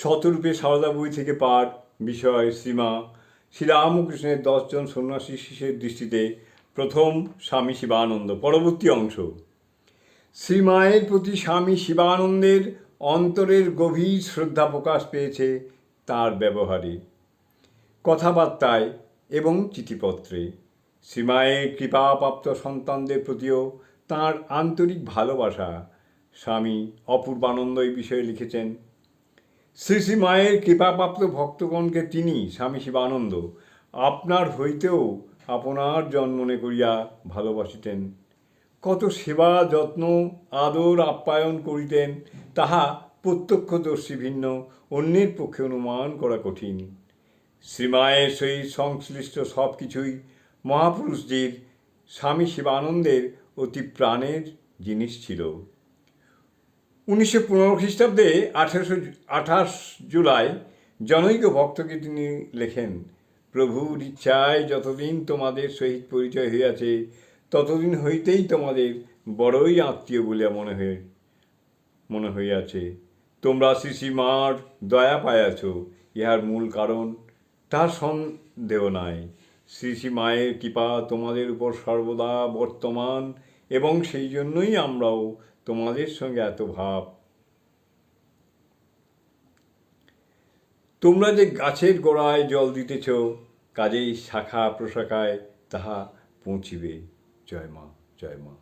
শতরূপে সারদা বই থেকে পাঠ বিষয় শ্রীমা শ্রীরামকৃষ্ণের দশজন সন্ন্যাসী শিষ্যের দৃষ্টিতে প্রথম স্বামী শিবানন্দ। পরবর্তী অংশ। শ্রীমায়ের প্রতি স্বামী শিবানন্দের অন্তরের গভীর শ্রদ্ধা প্রকাশ পেয়েছে তার ব্যবহারে। কথাবার্তায় এবং চিঠিপত্রে। শ্রীমায়ের কৃপাপ্রাপ্ত সন্তানদের প্রতিও তাঁর আন্তরিক ভালোবাসা স্বামী অপূর্বানন্দ এই বিষয়ে লিখেছেন। শ্রী শ্রী মায়ের কৃপাপ্রাপ্ত ভক্তগণকে তিনি, স্বামী শিবানন্দ, আপনার হইতেও আপনার জন মনে করিয়া ভালোবাসিতেন। কত সেবা, যত্ন, আদর, আপ্যায়ন করিতেন, তাহা প্রত্যক্ষদর্শী ভিন্ন, অন্যের পক্ষে অনুমান করা কঠিন। শ্রীমায়ের সহিত সংশ্লিষ্ট সব কিছুই মহাপুরুষদের, স্বামী শিবানন্দের অতি প্রাণের জিনিস ছিল। উনিশশো পনেরো খ্রিস্টাব্দে আঠারোশো আঠাশ জুলাই জনৈক ভক্তকে তিনি লেখেন প্রভুর ইচ্ছায় যতদিন তোমাদের সহিত পরিচয় হইয়াছে, ততদিন হইতেই তোমাদের বড়ই আত্মীয় বলিয়া মনে হয়ে, মনে হইয়াছে। তোমরা শ্রী মার দয়া পাইয়াছ, ইহার মূল কারণ তার সন্দেহ নাই। শ্রী শ্রী মায়ের কৃপা তোমাদের উপর সর্বদা বর্তমান এবং সেই জন্যই আমরাও তোমাদের সঙ্গে এত ভাব। তোমরা যে গাছের গোড়ায় জল দিতেছ, কাজেই শাখা প্রশাখায় তাহা পৌঁছিবে। জয় মা জয় মা।